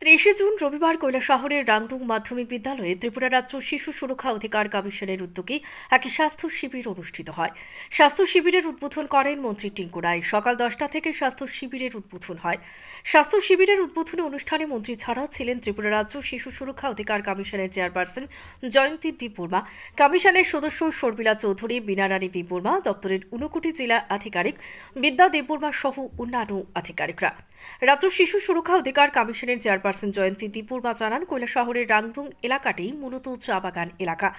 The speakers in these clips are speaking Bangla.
ত্রিশে জুন রবিবার শহরের রাংডুং মাধ্যমিক বিদ্যালয়ে ত্রিপুরা রাজ্য শিশু সুরক্ষা অধিকার কমিশনের উদ্যোগে এক স্বাস্থ্য শিবির অনুষ্ঠিত হয়। স্বাস্থ্য শিবিরের উদ্বোধন করেন মন্ত্রী টিঙ্কু রায়। সকাল দশটা থেকে স্বাস্থ্য শিবিরের উদ্বোধন হয়। স্বাস্থ্য শিবিরের উদ্বোধনী অনুষ্ঠানে মন্ত্রী ছাড়াও ছিলেন ত্রিপুরা রাজ্য শিশু সুরক্ষা অধিকার কমিশনের চেয়ারপারসন জয়ন্তী দীপবর্মা, কমিশনের সদস্য শর্মিলা চৌধুরী বীণারানী দীপবর্মা, দপ্তরের ঊনকোটি জেলা আধিকারিক বিদ্যা দেববর্মা সহ অন্যান্য আধিকারিকরা। রাজ্য শিশু সুরক্ষা অধিকার কমিশনের চেয়ারপারসন জয়ন্তী দীপুর্মা জানান শহরের রাংডুং এলাকাটি মূলত চা বাগান এলাকা।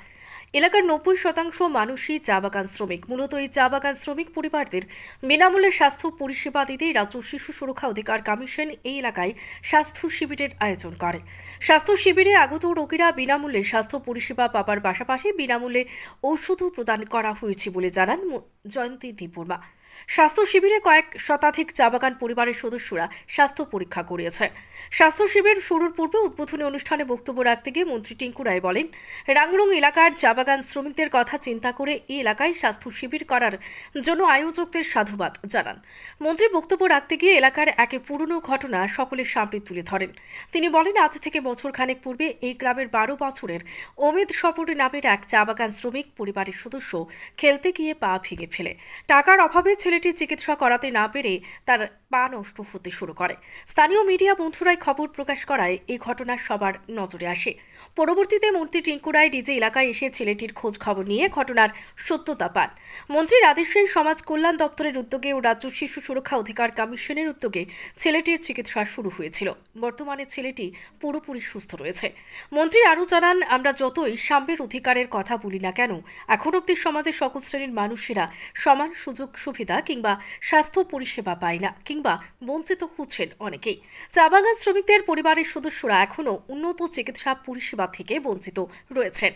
এলাকার নব্বই শতাংশ মানুষই চা বাগান শ্রমিক। মূলত এই চা বাগান শ্রমিক পরিবারদের বিনামূল্যে স্বাস্থ্য পরিষেবা দিতেই রাজ্য শিশু সুরক্ষা অধিকার কমিশন এই এলাকায় স্বাস্থ্য শিবিরের আয়োজন করে। স্বাস্থ্য শিবিরে আগত রোগীরা বিনামূল্যে স্বাস্থ্য পরিষেবা পাবার পাশাপাশি বিনামূল্যে ঔষধও প্রদান করা হয়েছে বলে জানান জয়ন্তী দীপুর্মা। স্বাস্থ্য শিবিরে কয়েক শতাধিক চা বাগান পরিবারের সদস্যরা স্বাস্থ্য পরীক্ষা করিয়েছে। স্বাস্থ্য শিবির শুরুর পূর্বে উদ্বোধনী অনুষ্ঠানে বক্তব্য রাখতে গিয়ে মন্ত্রী টিঙ্কু রায় বলেন রাংরুং এলাকার চা বাগান শ্রমিকদের কথা চিন্তা করে এই এলাকায় স্বাস্থ্য শিবির করার জন্য আয়োজকদের সাধুবাদ জানান। মন্ত্রী বক্তব্য রাখতে গিয়ে এলাকার একে পুরনো ঘটনা সকলের সামনে তুলে ধরেন। তিনি বলেন, আজ থেকে বছর খানেক পূর্বে এই গ্রামের বারো বছরের অমিত সপরি নামের এক চা বাগান শ্রমিক পরিবারের সদস্য খেলতে গিয়ে পা ভেঙে ফেলে। টাকার অভাবে ছেলেটি চিকিৎসা করাতে না পেরে তার পা নষ্ট হতে শুরু করে। স্থানীয় মিডিয়া বন্ধুরাই খবর প্রকাশ করায় এই ঘটনা সবার নজরে আসে। পরবর্তীতে মন্ত্রী টিঙ্কু রায় নিজে এলাকায় এসে ছেলেটির খোঁজ খবর নিয়ে ঘটনার সত্যতা পান। মন্ত্রীর আদেশেই সমাজ কল্যাণ দপ্তরের উদ্যোগে ও রাজ্য শিশু সুরক্ষা অধিকার কমিশনের উদ্যোগে ছেলেটির চিকিৎসা শুরু হয়েছিল। বর্তমানে ছেলেটি পুরোপুরি সুস্থ রয়েছে। মন্ত্রী আরও জানান, আমরা যতই সাম্যের অধিকারের কথা বলি না কেন, এখন অব্দি সমাজের সকল শ্রেণির মানুষেরা সমান সুযোগ সুবিধা কিংবা স্বাস্থ্য পরিষেবা পায় না কিংবা বঞ্চিত হচ্ছেন অনেকেই। চা বাগান শ্রমিকদের পরিবারের সদস্যরা এখনও উন্নত চিকিৎসা পরিষেবা থেকে বঞ্চিত রয়েছেন।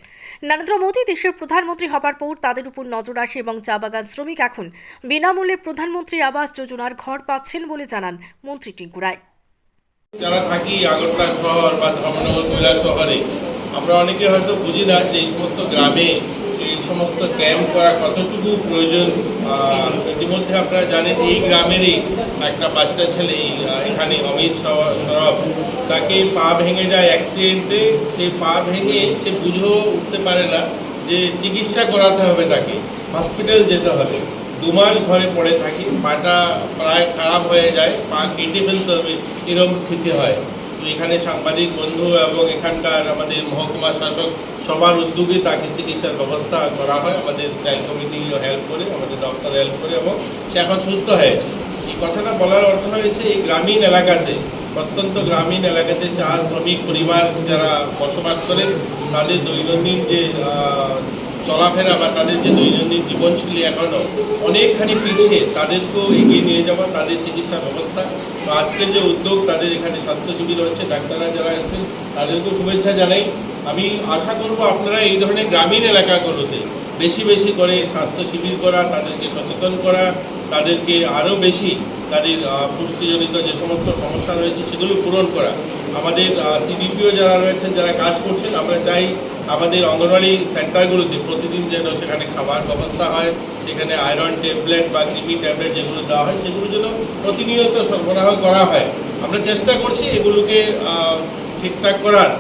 নরেন্দ্র মোদী দেশের প্রধানমন্ত্রী হবার পর তাদের উপর নজর আসে এবং চা বাগান শ্রমিক এখন বিনামূল্যে প্রধানমন্ত্রী আবাস যোজনার ঘর পাচ্ছেন বলে জানান মন্ত্রী টিঙ্কু রায়। যারা থাকি আগরতলা শহর বা ধর্মনগর কৈলাস শহরে আমরা অনেকে হয়তো বুঝি না যে এই সমস্ত গ্রামে সমস্ত ক্যাম্প করা কতটুকু প্রয়োজন? ইতিমধ্যে আপনারা জানেন এই গ্রামেরই একটা বাচ্চা ছেলে এখানে অমিত সরব, তাকে পা ভেঙে যায় অ্যাক্সিডেন্টে সেই পা ভেঙে সে বুঝেও উঠতে পারে না যে চিকিৎসা করাতে হবে তাকে হসপিটাল যেতে হবে। দু মাস ঘরে পড়ে থাকি, পাটা প্রায় খারাপ হয়ে যায়, পা কেটে ফেলতে হবে এরকম স্থিতি হয়। এখানে সাংবাদিক বন্ধু এবং এখানকার আমাদের মহকুমা শাসক সবার উদ্যোগে তাকে চিকিৎসার ব্যবস্থা করা হয়। আমাদের চাইল্ড কমিটি হেল্প করে, আমাদের দপ্তর হেল্প করে এবং সে এখন সুস্থ হয়েছে। এই কথাটা বলার অর্থ হয়েছে, এই গ্রামীণ এলাকাতে অত্যন্ত গ্রামীণ এলাকাতে চা শ্রমিক পরিবার যারা বসবাস করেন, তাদের দৈনন্দিন যে চলাফেরা বা তাদের যে দৈনন্দিন জীবনশৈলী এখনও অনেকখানি পিছিয়ে, তাদেরকেও এগিয়ে নিয়ে যাওয়া, তাদের চিকিৎসা ব্যবস্থা। তো আজকের যে উদ্যোগ, তাদের এখানে স্বাস্থ্য শিবির হচ্ছে ডাক্তাররা যারা এসেছেন, তাদেরকেও শুভেচ্ছা জানাই। আমি আশা করব আপনারা এই ধরনের গ্রামীণ এলাকাগুলোতে বেশি বেশি করে স্বাস্থ্য শিবির করা, তাদেরকে সচেতন করা, তাদেরকে আরও বেশি তাদের পুষ্টিজনিত যে সমস্ত সমস্যা রয়েছে, সেগুলো পূরণ করা। আমাদের সিডিপিও যারা রয়েছেন, যারা কাজ করছেন, আমরা চাই আমাদের অঙ্গনওয়াড়ি সেন্টারগুলোতে প্রতিদিন যেন সেখানে খাবার ব্যবস্থা হয়, সেখানে আয়রন ট্যাবলেট বা কৃমি ট্যাবলেট যেগুলো দেওয়া হয়, সেগুলো যেন প্রতিনিয়ত সরবরাহ করা হয়। আমরা চেষ্টা করছি এগুলোকে ঠিকঠাক করার।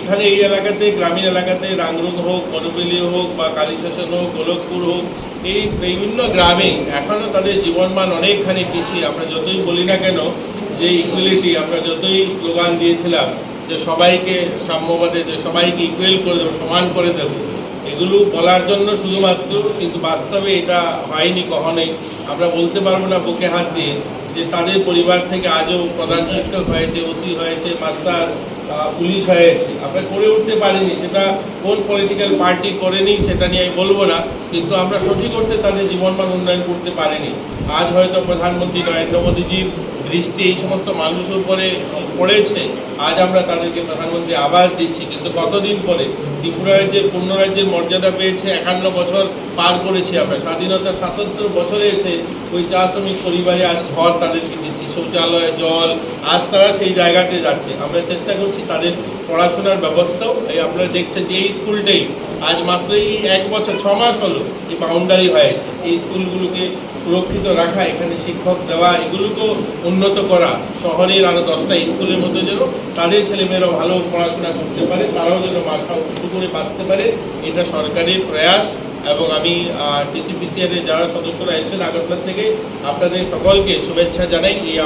এখানে এই এলাকাতে, গ্রামীণ এলাকাতে রাংরুং হোক, বনবেলি হোক বা কালীশাসন হোক, গোলকপুর হোক, এই বিভিন্ন গ্রামে এখনও তাদের জীবনমান অনেকখানি পিছিয়ে। আমরা যতই বলি না কেন যে ইকুয়ালিটি আমরা যতই স্লোগান দিয়েছিলাম যে সবাইকে সাম্যবাদে, যে সবাইকে ইকুয়াল করে দেবো, সমান করে দেবো, এগুলো বলার জন্য শুধুমাত্র, কিন্তু বাস্তবে এটা হয়নি কখনোই। আমরা বলতে পারব না বুকে হাত দিয়ে যে তাদের পরিবার থেকে আজও প্রধান শিক্ষক হয়েছে, ওসি হয়েছে, মাস্টার পুলিশ হয়েছে। আমরা করে উঠতে পারিনি, সেটা কোন পলিটিক্যাল পার্টি করেনি, সেটা নিয়ে আমি বলব না, কিন্তু আমরা সঠিক অর্থে তাদের জীবনমান উন্নয়ন করতে পারিনি। আজ হয়তো প্রধানমন্ত্রী নরেন্দ্র মোদীজির দৃষ্টি এই সমস্ত মানুষের উপরে পড়েছে আজ আমরা তাদেরকে প্রধানমন্ত্রী আবাস দিচ্ছি কিন্তু কতদিন পরে ত্রিপুরা রাজ্যের, পূর্ণ রাজ্যের মর্যাদা পেয়েছে, একান্ন বছর পার করেছি আমরা। স্বাধীনতা সাতাত্তর বছরে এসে ওই চা শ্রমিক পরিবারে আজ ঘর তাদেরকে দিচ্ছি। শৌচালয়, জল, আজ তারা সেই জায়গাতে যাচ্ছে। আমরা চেষ্টা করছি তাদের পড়াশোনার ব্যবস্থাও। এই আপনারা দেখছেন যে এই স্কুলটাই আজ মাত্র এই এক বছর, ছ মাস হলো যে বাউন্ডারি হয়েছে। এই স্কুলগুলোকে সুরক্ষিত রাখা, এখানে শিক্ষক দেওয়া, এগুলোকেও উন্নত করা। শহরের আরও দশটা স্কুলের মধ্যে যেন তাদের ছেলেমেয়েরাও ভালো পড়াশোনা করতে পারে, তারাও যেন মাথা করে বাঁধতে পারে, এটা সরকারের প্রয়াস এবং আমি টিসিপিসিআর যারা সদস্যরা এসেছেন আগরতলা থেকে, আপনাদের সকলকে শুভেচ্ছা জানাই। এই